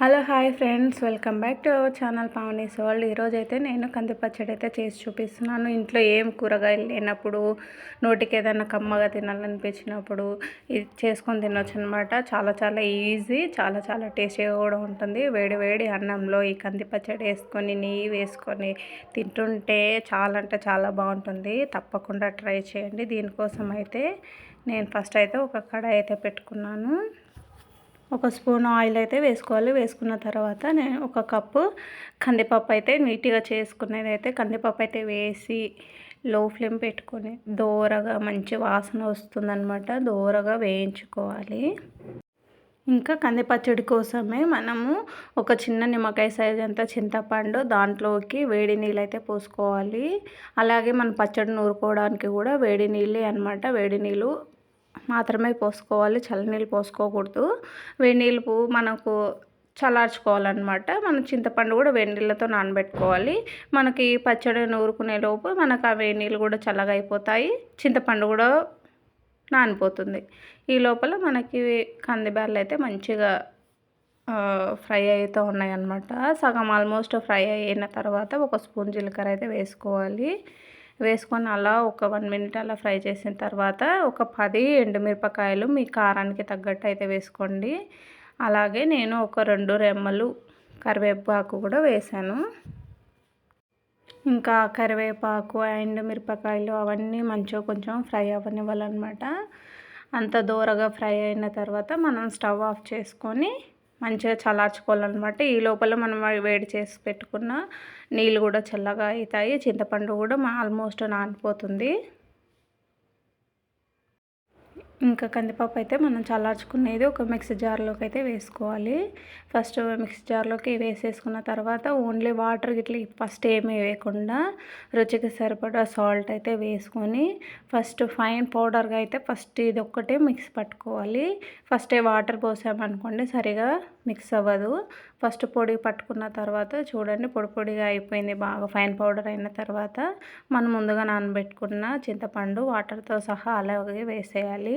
Hello hi friends. Welcome back to our channel Pavani's world. ఈరోజు అయితే నేను కంది పచ్చడి అయితే చేసి చూపిస్తున్నాను. ఇంట్లో ఏం కూరగాయలు లేనప్పుడు నోటికి ఏదైనా కమ్మగా తినాలనిపించినప్పుడు ఇది చేసుకొని తినొచ్చు అనమాట చాలా చాలా ఈజీ చాలా చాలా టేస్టీగా కూడా ఉంటుంది. వేడి వేడి అన్నంలో ఈ కంది పచ్చడి వేసుకొని నెయ్యి వేసుకొని తింటుంటే చాలా అంటే చాలా బాగుంటుంది. తప్పకుండా ట్రై చేయండి. దీనికోసం అయితే నేను ఫస్ట్ అయితే ఒక కడాయి అయితే పెట్టుకున్నాను. ఒక స్పూన్ ఆయిల్ అయితే వేసుకోవాలి. వేసుకున్న తర్వాత నేను ఒక కప్పు కందిపప్పు అయితే నీట్గా చేసుకునేది అయితే కందిపప్పు అయితే వేసి లో ఫ్లేమ్ పెట్టుకొని దోరగా మంచి వాసన వస్తుందన్నమాట. దోరగా వేయించుకోవాలి. ఇంకా కందిపచ్చడి కోసమే మనము ఒక చిన్న నిమ్మకాయ సైజ్ అంతా చింతపండు దాంట్లోకి వేడి నీళ్ళు అయితే పోసుకోవాలి. అలాగే మన పచ్చడి నూరుకోవడానికి కూడా వేడి నీళ్ళే అనమాట వేడి నీళ్ళు మాత్రమే పోసుకోవాలి చల్లనీళ్ళు పోసుకోకూడదు. వేడి నీళ్ళు మనకు చల్లార్చుకోవాలన్నమాట. మనం చింతపండు కూడా వేడి నీళ్ళతో నానబెట్టుకోవాలి. మనకి పచ్చడి నూరుకునే లోపు మనకు ఆ వేడి నీళ్ళు కూడా చల్లగా అయిపోతాయి. చింతపండు కూడా నానిపోతుంది. ఈ లోపల మనకి కందిబ్యాళ్ళు అయితే మంచిగా ఫ్రై అవుతూ ఉన్నాయన్నమాట. సగం ఆల్మోస్ట్ ఫ్రై అయిన తర్వాత ఒక స్పూన్ జీలకర్ర అయితే వేసుకోవాలి. వేసుకొని అలా ఒక వన్ మినిట్ అలా ఫ్రై చేసిన తర్వాత ఒక పది ఎండుమిరపకాయలు మీ కారానికి తగ్గట్టు అయితే వేసుకోండి. అలాగే నేను ఒక రెండు రెమ్మలు కరివేపాకు కూడా వేసాను. ఇంకా కరివేపాకు అండ్ మిరపకాయలు అవన్నీ మంచిగా కొంచెం ఫ్రై అవ్వనివ్వాలన్నమాట. అంత దూరగా ఫ్రై అయిన తర్వాత మనం స్టవ్ ఆఫ్ చేసుకొని మంచిగా చల్లార్చుకోవాలన్నమాట. ఈ లోపల మనం వేడి చేసి పెట్టుకున్న నీళ్ళు కూడా చల్లగా అవుతాయి. చింతపండు కూడా ఆల్మోస్ట్ నానిపోతుంది. ఇంకా కందిపప్పు అయితే మనం చల్లార్చుకునేది ఒక మిక్సీ జార్లోకి అయితే వేసుకోవాలి. ఫస్ట్ మిక్సీ జార్లోకి వేసేసుకున్న తర్వాత ఓన్లీ వాటర్ ఇట్లా ఫస్ట్ ఏమీ వేయకుండా రుచికి సరిపడా సాల్ట్ అయితే వేసుకొని ఫస్ట్ ఫైన్ పౌడర్గా అయితే ఫస్ట్ ఇది ఒక్కటే మిక్స్ పట్టుకోవాలి. ఫస్టే వాటర్ పోసామనుకోండి సరిగా మిక్స్ అవ్వదు. ఫస్ట్ పొడి పట్టుకున్న తర్వాత చూడండి పొడి పొడిగా అయిపోయింది బాగా ఫైన్ పౌడర్ అయిన తర్వాత మనం ముందుగా నానబెట్టుకున్న చింతపండు వాటర్తో సహా అలాగే వేసేయాలి.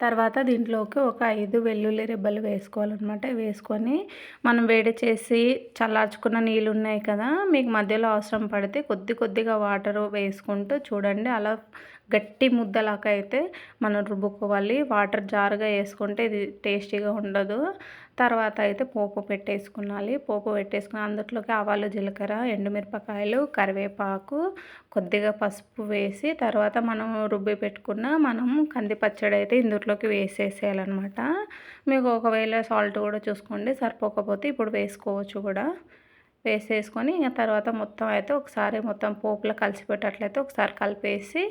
తర్వాత దీంట్లోకి ఒక ఐదు వెల్లుల్లి రెబ్బలు వేసుకోవాలన్నమాట. వేసుకొని మనం వేడి చేసి చల్లార్చుకున్న నీళ్ళు ఉన్నాయి కదా మీకు మధ్యలో అవసరం పడితే కొద్ది కొద్దిగా వాటర్ వేసుకుంటూ చూడండి. అలా గట్టి ముద్దలాగా అయితే మనం రుబ్బుకోవాలి. వాటర్ జారుగా వేసుకుంటే ఇది టేస్టీగా ఉండదు. తర్వాత అయితే పోపు పెట్టేసుకున్నాలి. పోపు పెట్టేసుకుని అందులోకి ఆవాలు జీలకర్ర ఎండుమిరపకాయలు కరివేపాకు కొద్దిగా పసుపు వేసి తర్వాత మనం రుబ్బి పెట్టుకున్న మనం కంది పచ్చడి అయితే ఇందులో ఇందులోకి వేసేసేయాలన్నమాట. మీకు ఒకవేళ సాల్ట్ కూడా చూసుకోండి సరిపోకపోతే ఇప్పుడు వేసుకోవచ్చు కూడా. వేసేసుకొని ఇంకా తర్వాత మొత్తం అయితే ఒకసారి మొత్తం పోపులో కలిసిపెట్టట్లయితే ఒకసారి కలిపేసి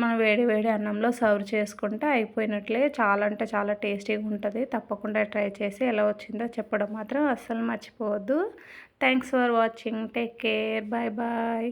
మనం వేడి వేడి అన్నంలో సర్వ్ చేసుకుంటే అయిపోయినట్లే. చాలా అంటే చాలా టేస్టీగా ఉంటుంది. తప్పకుండా ట్రై చేసి ఎలా వచ్చిందో చెప్పడం మాత్రం అస్సలు మర్చిపోవద్దు. Thanks for watching take care bye bye